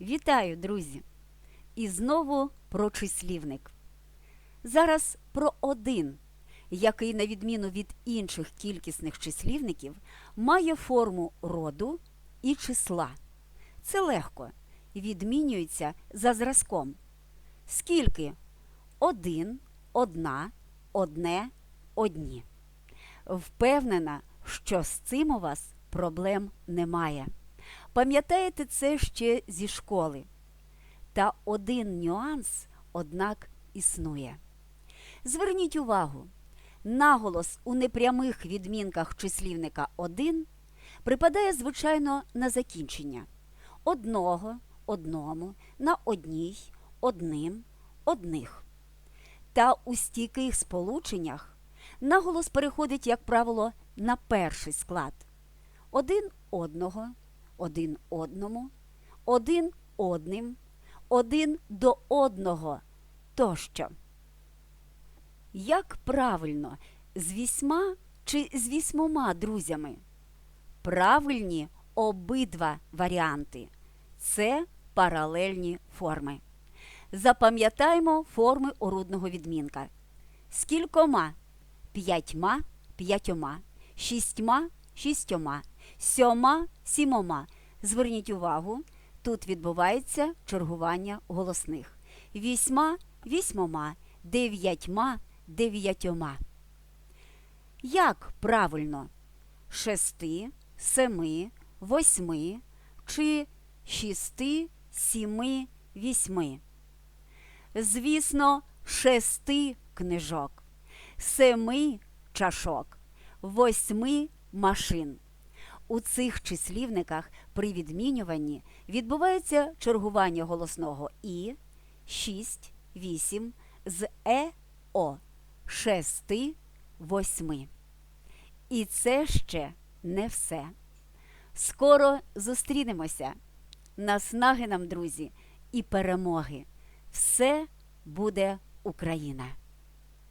Вітаю, друзі! І знову про числівник. Зараз про один, який, на відміну від інших кількісних числівників, має форму роду і числа. Це легко. Відмінюється за зразком. Скільки? Один, одна, одне, одні. Впевнена, що з цим у вас проблем немає. Пам'ятаєте це ще зі школи. Та один нюанс, однак, існує. Зверніть увагу, наголос у непрямих відмінках числівника один припадає, звичайно, на закінчення одного, одному, на одній, одним, одних. Та у стійких сполученнях наголос переходить, як правило, на перший склад один одного, один одному, один одним, один до одного тощо. Як правильно з вісьма чи з вісьмома друзями? Правильні обидва варіанти. Це паралельні форми. Запам'ятаймо форми орудного відмінка. Скількома? П'ятьма, п'ятьома, шістьма, шістьома, сьома, сімома. Зверніть увагу, тут відбувається чергування голосних. Вісьма, вісьмома, дев'ятьма, дев'ятьома. Як правильно? Шести, семи, восьми чи шісти, сіми, вісьми? Звісно, шести книжок, семи чашок, восьми машин. У цих числівниках при відмінюванні відбувається чергування голосного і 6, 8 з е о шести, восьми. І це ще не все. Скоро зустрінемося. Наснаги нам, друзі, і перемоги. Все буде Україна!